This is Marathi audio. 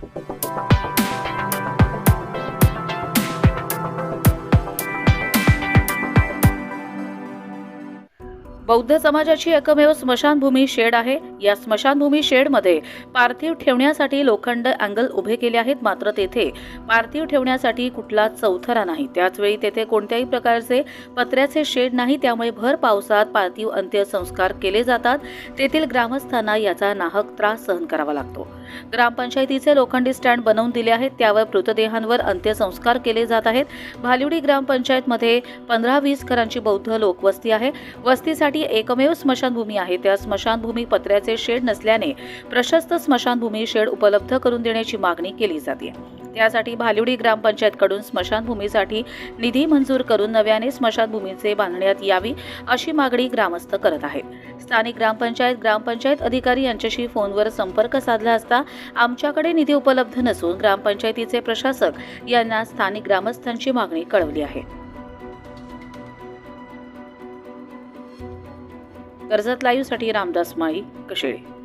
Thank you. बौद्ध समाजाची एकमेव स्मशानभूमी शेड आहे. या स्मशानभूमी शेडमध्ये पार्थिव ठेवण्यासाठी लोखंड अँगल उभे केले आहेत मात्र तेथे पार्थिव ठेवण्यासाठी कुठला चौथरा नाही. त्याचवेळी तेथे कोणत्याही प्रकारचे पत्र्याचे शेड नाही त्यामुळे भर पावसात पार्थिव अंत्यसंस्कार केले जातात. तेथील ग्रामस्थांना याचा नाहक त्रास सहन करावा लागतो. ग्रामपंचायतीचे लोखंडी स्टँड बनवून दिले आहेत त्यावर मृतदेहांवर अंत्यसंस्कार केले जात आहेत. भालिवडी ग्रामपंचायतमध्ये पंधरा वीस घरांची बौद्ध लोकवस्ती आहे. वस्तीसाठी एकमेव स्मशानभूमी आहे. त्या स्मशानभूमी पत्र्याचे शेड नसल्याने प्रशस्त स्मशानभूमी शेड उपलब्ध करून देण्याची मागणी केली जाते. त्यासाठी भालिवडी ग्रामपंचायतकडून स्मशानभूमीसाठी निधी मंजूर करून नव्याने स्मशानभूमीचे बांधण्यात यावी अशी मागणी ग्रामस्थ करत आहेत. स्थानिक ग्रामपंचायत ग्रामपंचायत अधिकारी यांच्याशी फोनवर संपर्क साधला असता आमच्याकडे निधी उपलब्ध नसून ग्रामपंचायतीचे प्रशासक यांना स्थानिक ग्रामस्थांची मागणी कळवली आहे. कर्जत लाईव्हसाठी रामदास माई कशेळे.